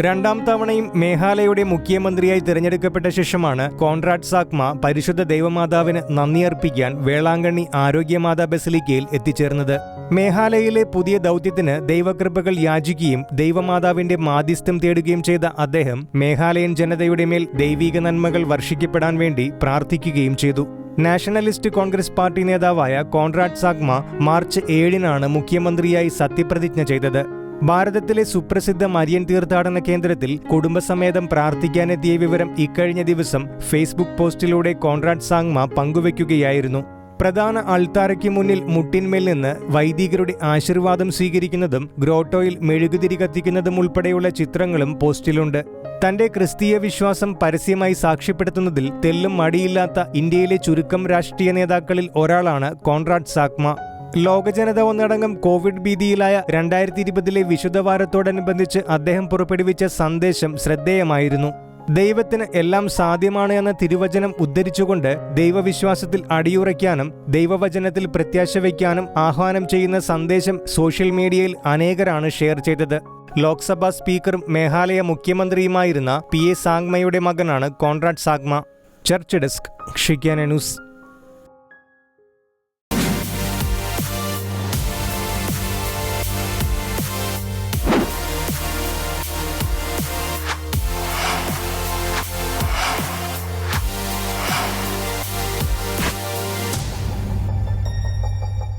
രണ്ടാം തവണയും മേഘാലയയുടെ മുഖ്യമന്ത്രിയായി തിരഞ്ഞെടുക്കപ്പെട്ട ശേഷമാണ് കോൺറാഡ് സാക്മ പരിശുദ്ധ ദൈവമാതാവിന് നന്ദിയർപ്പിക്കാൻ വേളാങ്കണ്ണി ആരോഗ്യമാതാ ബസിലിക്കയിൽ എത്തിച്ചേർന്നത്. മേഘാലയയിലെ പുതിയ ദൗത്യത്തിന് ദൈവകൃപകൾ യാചിക്കുകയും ദൈവമാതാവിന്റെ മാധ്യസ്ഥം തേടുകയും ചെയ്ത അദ്ദേഹം മേഘാലയൻ ജനതയുടെ മേൽ ദൈവിക നന്മകൾ വർഷിക്കപ്പെടാൻ വേണ്ടി പ്രാർത്ഥിക്കുകയും ചെയ്തു. നാഷണലിസ്റ്റ് കോൺഗ്രസ് പാർട്ടി നേതാവായ കോൺറാഡ് സാഗ്മ മാർച്ച് ഏഴിനാണ് മുഖ്യമന്ത്രിയായി സത്യപ്രതിജ്ഞ ചെയ്തത്. ഭാരതത്തിലെ സുപ്രസിദ്ധ മരിയൻ തീർത്ഥാടന കേന്ദ്രത്തിൽ കുടുംബസമേതം പ്രാർത്ഥിക്കാനെത്തിയ വിവരം ഇക്കഴിഞ്ഞ ദിവസം ഫേസ്ബുക്ക് പോസ്റ്റിലൂടെ കോൺറാഡ് സാങ്മ പങ്കുവയ്ക്കുകയായിരുന്നു പ്രധാന അൾത്താരയ്ക്ക് മുന്നിൽ മുട്ടിന്മേൽ നിന്ന് വൈദികരുടെ ആശീർവാദം സ്വീകരിക്കുന്നതും ഗ്രോട്ടോയിൽ മെഴുകുതിരി കത്തിക്കുന്നതും ഉൾപ്പെടെയുള്ള ചിത്രങ്ങളും പോസ്റ്റിലുണ്ട്. തന്റെ ക്രിസ്തീയ വിശ്വാസം പരസ്യമായി സാക്ഷ്യപ്പെടുത്തുന്നതിൽ തെല്ലും മടിയില്ലാത്ത ഇന്ത്യയിലെ ചുരുക്കം രാഷ്ട്രീയ നേതാക്കളിൽ ഒരാളാണ് കോൺറാഡ് സാക്മ. ലോകജനത ഒന്നടങ്കം കോവിഡ് ഭീതിയിലായ രണ്ടായിരത്തി ഇരുപതിലെ വിശുദ്ധവാരത്തോടനുബന്ധിച്ച് അദ്ദേഹം പുറപ്പെടുവിച്ച സന്ദേശം ശ്രദ്ധേയമായിരുന്നു. ദൈവത്തിന് എല്ലാം സാധ്യമാണ് എന്ന തിരുവചനം ഉദ്ധരിച്ചുകൊണ്ട് ദൈവവിശ്വാസത്തിൽ അടിയുറയ്ക്കാനും ദൈവവചനത്തിൽ പ്രത്യാശ വയ്ക്കാനും ആഹ്വാനം ചെയ്യുന്ന സന്ദേശം സോഷ്യൽ മീഡിയയിൽ അനേകരാണ് ഷെയർ ചെയ്തത്. ലോക്സഭാ സ്പീക്കറും മേഘാലയ മുഖ്യമന്ത്രിയുമായിരുന്ന പി എ സാങ്മയുടെ മകനാണ് കോൺറാഡ് സാഗ്മ ചർച്ച് ഡെസ്ക് ഷിക്കാന ന്യൂസ്.